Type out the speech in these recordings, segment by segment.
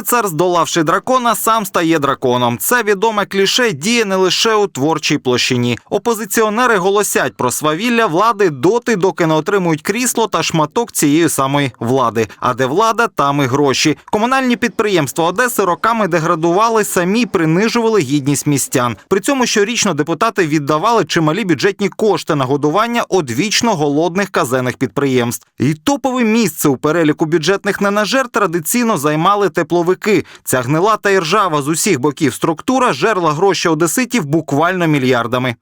Лицар, здолавши дракона, сам стає драконом. Це відоме кліше діє не лише у творчій площині. Опозиціонери голосять про свавілля влади доти, доки не отримують крісло та шматок цієї самої влади. А де влада, там і гроші. Комунальні підприємства Одеси роками деградували, самі принижували гідність містян. При цьому щорічно депутати віддавали чималі бюджетні кошти на годування одвічно голодних казенних підприємств. І топове місце у переліку бюджетних ненажер традиційно займали тепловики. Ця гнила та іржава з усіх боків структура жерла гроші одеситів буквально мільярдами.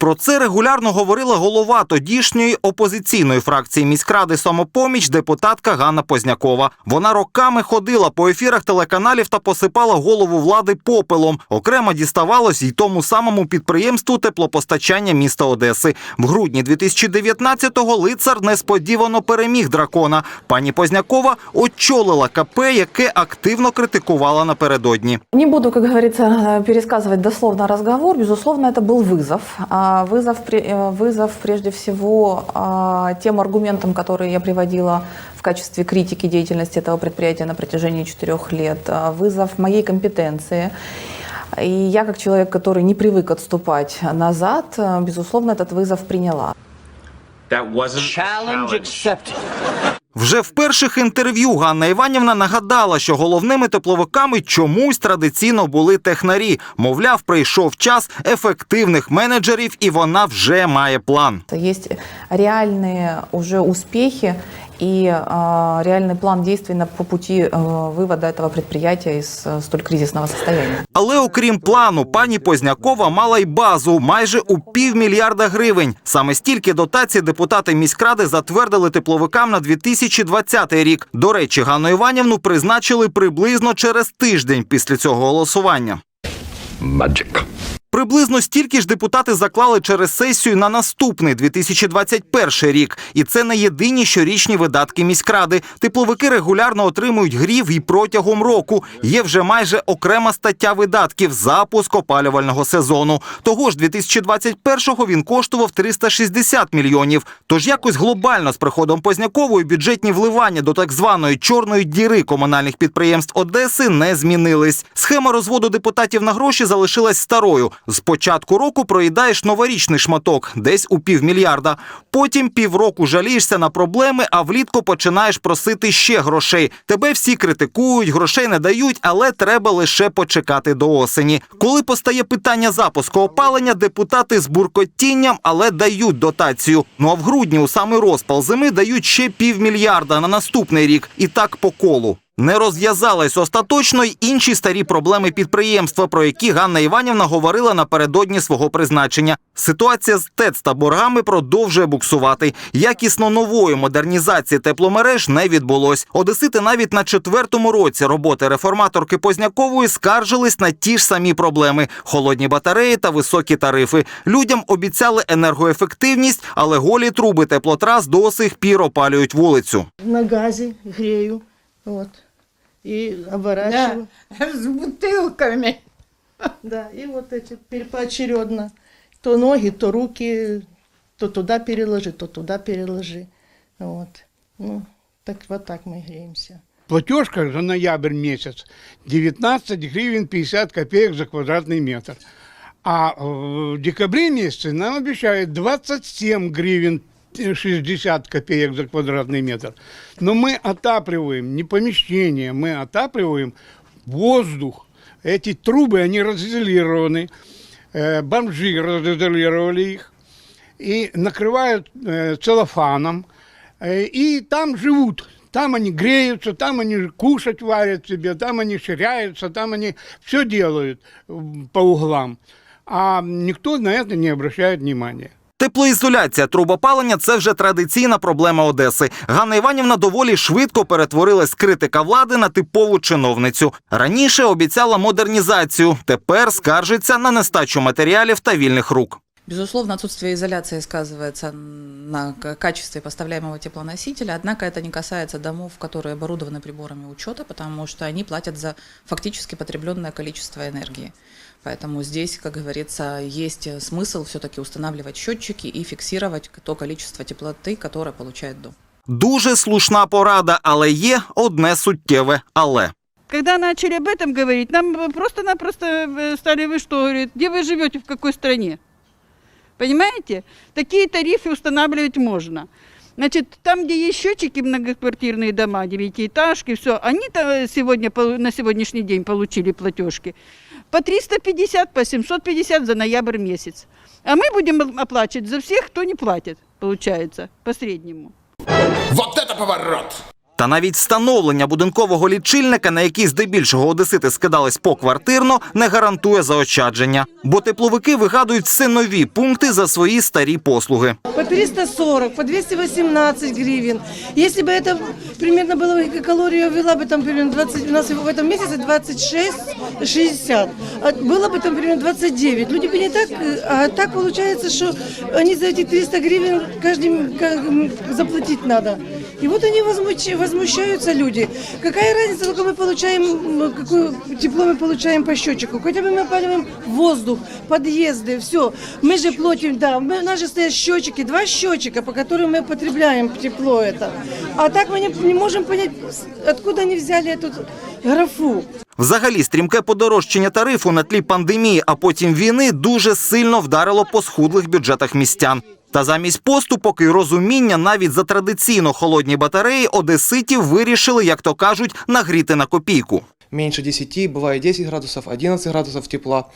Про це регулярно говорила голова тодішньої опозиційної фракції міськради самопоміч депутатка Ганна Познякова. Вона роками ходила по ефірах телеканалів та посипала голову влади попелом. Окремо діставалось й тому самому підприємству теплопостачання міста Одеси. В грудні 2019-го лицар несподівано переміг дракона. Пані Познякова очолила КП, яке активно критикувала напередодні. Не буду, как говорится, э, пересказывать дословно разговор. Безусловно, это был вызов. А, Вызов, э, вызов прежде всего а, тем аргументам, которые я приводила в качестве критики деятельности этого предприятия на протяжении четырех лет. А, Вызов моей компетенции. И я, как человек, который не привык отступать назад, э, безусловно, этот вызов приняла. That wasn't Challenge challenge. accepted. Вже в перших інтерв'ю Ганна Іванівна нагадала, що головними тепловиками чомусь традиційно були технарі. Мовляв, прийшов час ефективних менеджерів, і вона вже має план. Є реальні уже успехи и а, реальный план действий на, по пути а, вывода этого предприятия из а, столь кризисного состояния. Але окрім плану, пані Познякова мала й базу майже у півмільярда гривень. Саме стільки дотацій депутати міськради затвердили тепловикам на 2020 рік. До речі, Ганну Іванівну призначили приблизно через тиждень після цього голосування. Magic. Приблизно стільки ж депутати заклали через сесію на наступний 2021 рік. І це не єдині щорічні видатки міськради. Тепловики регулярно отримують грів і протягом року. Є вже майже окрема стаття видатків запуск опалювального сезону. Того ж 2021-го він коштував 360 мільйонів. Тож якось глобально з приходом Познякової бюджетні вливання до так званої чорної діри комунальних підприємств Одеси не змінились. Схема розводу депутатів на гроші залишилась старою. З початку року проїдаєш новорічний шматок, десь у півмільярда. Потім півроку жалієшся на проблеми, а влітку починаєш просити ще грошей. Тебе всі критикують, грошей не дають, але треба лише почекати до осені. Коли постає питання запуску опалення, депутати з буркотінням, але дають дотацію. Ну а в грудні у самий розпал зими дають ще півмільярда на наступний рік. І так по колу. Не розв'язались остаточно й інші старі проблеми підприємства, про які Ганна Іванівна говорила напередодні свого призначення. Ситуація з ТЕЦ та боргами продовжує буксувати. Якісно нової модернізації тепломереж не відбулось. Одесити навіть на четвертому році роботи реформаторки Познякової скаржились на ті ж самі проблеми: холодні батареї та високі тарифи. Людям обіцяли енергоефективність, але голі труби теплотрас до сих пір опалюють вулицю. на газе грею, вот, и оборачиваю. с бутылками. Да, и вот эти поочередно. То ноги, то руки, то туда переложи, то туда переложи. Вот. Ну, так вот так мы греемся. Платежка за ноябрь месяц 19 гривен 50 копеек за квадратный метр. А в декабре месяце нам обещают 27 гривен 60 копеек за квадратный метр. Но мы отапливаем не помещение, мы отапливаем воздух. Эти трубы, они разизолированы. Э, Бомжи разизолировали их и накрывают э, целлофаном, э, и там живут. Там они греются, там они кушать варят себе, там они ширяются, там они все делают по углам. А никто на это не обращает внимания. Теплоізоляція трубопалення це вже традиційна проблема Одеси. Ганна Іванівна доволі швидко перетворилась критика влади на типову чиновницю. Раніше обіцяла модернізацію, тепер скаржиться на нестачу матеріалів та вільних рук. Безусловно, отсутствие изоляции сказывается на к- качестве поставляемого теплоносителя, однако это не касается домов, которые оборудованы приборами учета, потому что они платят за фактически потребленное количество энергии. Поэтому здесь, как говорится, есть смысл все-таки устанавливать счетчики и фиксировать то количество теплоты, которое получает дом. Дуже слушна порада, але є одне суттєве але. Когда начали об этом говорить, нам просто-напросто э, стали вы что, говорит, где вы живете, в какой стране? Понимаете? Такие тарифы устанавливать можно. Значит, там, где есть счетчики, многоквартирные дома, девятиэтажки, все, они -то сегодня, полу- на сегодняшний день получили платежки по 350, по 750 за ноябрь месяц. А мы будем оплачивать за всех, кто не платит, получается, по среднему. Вот это поворот! Та навіть встановлення будинкового лічильника, на який здебільшого одесити скидались поквартирно, не гарантує заощадження. Бо тепловики вигадують все нові пункти за свої старі послуги. по 340, по 218 гривен. Если бы это примерно было, калорию ввела бы там примерно 20, у нас в этом месяце 26-60, а было бы там примерно 29. Люди бы не так, э, а так получается, что они за эти 300 гривен каждый как, м, заплатить надо. И вот они возмущ- возмущаются люди. Какая разница, сколько мы получаем, м, какое тепло мы получаем по счетчику? Хотя бы мы опаливаем воздух, подъезды, все. Мы же платим, да, мы, у нас же стоят счетчики, два счетчика, по которым мы потребляем тепло это. А так мы не, не можем понять, с- откуда они взяли эту графу. Взагалі, стрімке подорожчання тарифу на тлі пандемії, а потім війни дуже сильно вдарило по схудлих бюджетах містян. Та замість поступок і розуміння навіть за традиційно холодні батареї одеситів вирішили, як то кажуть, нагріти на копійку. меньше 10, бывает 10 градусов, 11 градусов тепла.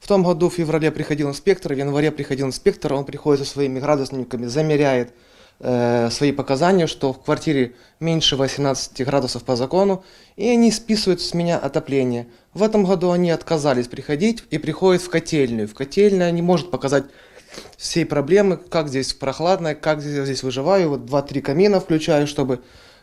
В том году в феврале приходил инспектор, в январе приходил инспектор, он приходит со своими градусниками, замеряет э, свои показания, что в квартире меньше 18 градусов по закону, и они списывают с меня отопление. В этом году они отказались приходить и приходят в котельную. В котельная не может показать всей проблемы, как здесь прохладно, как здесь, здесь выживаю. Вот 2-3 камина включаю, чтобы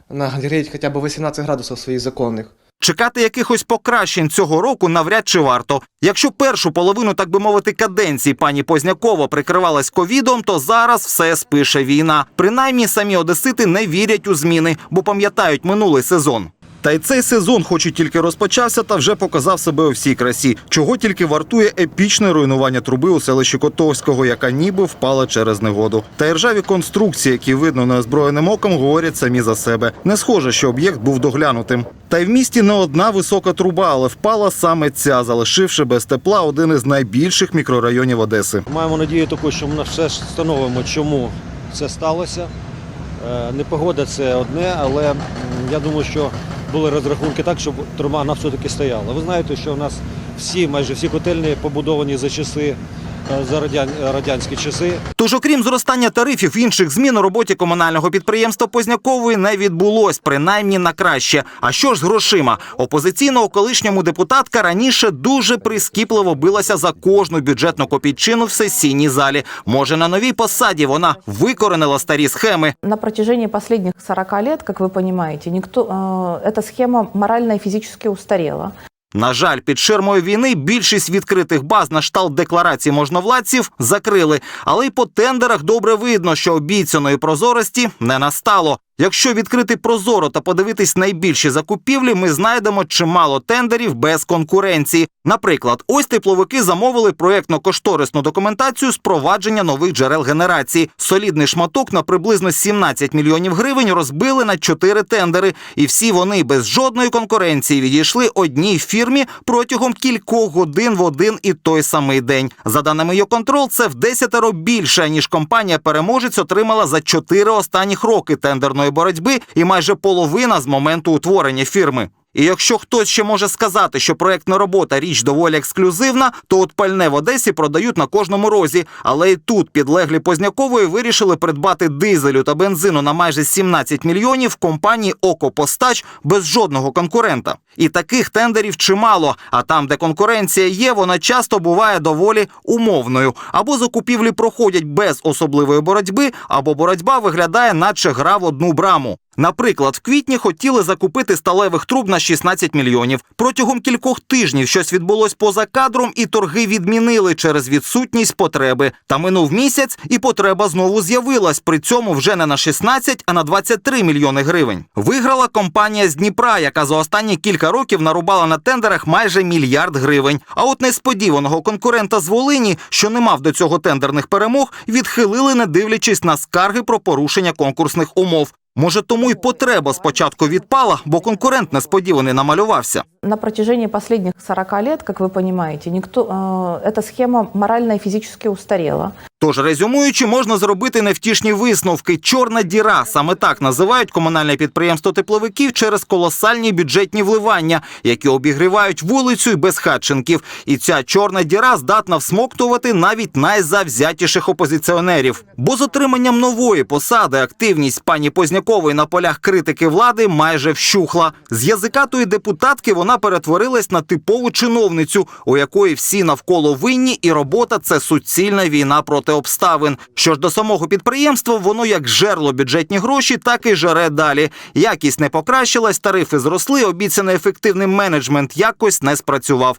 нагреть хотя бы 18 градусов своих законных. Чекати якихось покращень цього року навряд чи варто. Якщо першу половину, так би мовити, каденції пані Познякова прикривалась ковідом, то зараз все спише війна. Принаймні самі одесити не вірять у зміни, бо пам'ятають минулий сезон. Та й цей сезон, хоч і тільки розпочався, та вже показав себе у всій красі. Чого тільки вартує епічне руйнування труби у селищі Котовського, яка ніби впала через негоду. Та й ржаві конструкції, які видно неозброєним оком, говорять самі за себе. Не схоже, що об'єкт був доглянутим. Та й в місті не одна висока труба, але впала саме ця, залишивши без тепла один із найбільших мікрорайонів Одеси. Маємо надію таку, що ми все ж встановимо, чому це сталося. Е, Непогода це одне, але я думаю, що були розрахунки так, щоб вона все-таки стояла. Ви знаєте, що у нас всі, майже всі котельні побудовані за часи, за радян- радянські часи. Тож, окрім зростання тарифів, інших змін у роботі комунального підприємства Познякової не відбулось, принаймні на краще. А що ж з грошима? Опозиційного колишньому депутатка раніше дуже прискіпливо билася за кожну бюджетну копійчину в сесійній залі. Може, на новій посаді вона викоренила старі схеми. На протяжении последних 40 лет, как вы понимаете, никто, э, эта схема морально и физически устарела. На жаль, під ширмою війни більшість відкритих баз на шталт декларації можновладців закрили, але й по тендерах добре видно, що обіцяної прозорості не настало. Якщо відкрити прозоро та подивитись найбільші закупівлі, ми знайдемо чимало тендерів без конкуренції. Наприклад, ось тепловики замовили проєктно-кошторисну документацію з провадження нових джерел генерації. Солідний шматок на приблизно 17 мільйонів гривень розбили на чотири тендери, і всі вони без жодної конкуренції відійшли одній фірмі протягом кількох годин в один і той самий день. За даними Йоконтрол, це в десятеро більше ніж компанія переможець отримала за чотири останніх роки тендерної боротьби, і майже половина з моменту утворення фірми. І якщо хтось ще може сказати, що проектна робота річ доволі ексклюзивна, то от пальне в Одесі продають на кожному розі. Але і тут підлеглі Познякової вирішили придбати дизелю та бензину на майже 17 мільйонів компанії «Окопостач» без жодного конкурента. І таких тендерів чимало. А там, де конкуренція є, вона часто буває доволі умовною. Або закупівлі проходять без особливої боротьби, або боротьба виглядає, наче гра в одну браму. Наприклад, в квітні хотіли закупити сталевих труб на 16 мільйонів. Протягом кількох тижнів щось відбулось поза кадром, і торги відмінили через відсутність потреби. Та минув місяць, і потреба знову з'явилась. При цьому вже не на 16, а на 23 мільйони гривень. Виграла компанія з Дніпра, яка за останні кілька років нарубала на тендерах майже мільярд гривень. А от несподіваного конкурента з Волині, що не мав до цього тендерних перемог, відхилили, не дивлячись на скарги про порушення конкурсних умов. Може, тому й потреба спочатку відпала, бо конкурент несподіваний намалювався. На протяжении последних 40 лет, как вы понимаете, никто, э, эта схема морально и физически устарела. Тож, резюмуючи, можна зробити невтішні висновки. Чорна діра саме так називають комунальне підприємство тепловиків через колосальні бюджетні вливання, які обігрівають вулицю й безхатченків. І ця чорна діра здатна всмоктувати навіть найзавзятіших опозиціонерів. Бо з отриманням нової посади активність пані Познякової на полях критики влади майже вщухла. З язикатої депутатки вона перетворилась на типову чиновницю, у якої всі навколо винні, і робота це суцільна війна проти обставин. Що ж до самого підприємства, воно як жерло бюджетні гроші, так і жере далі. Якість не покращилась, тарифи зросли, обіцяний ефективний менеджмент якось не спрацював.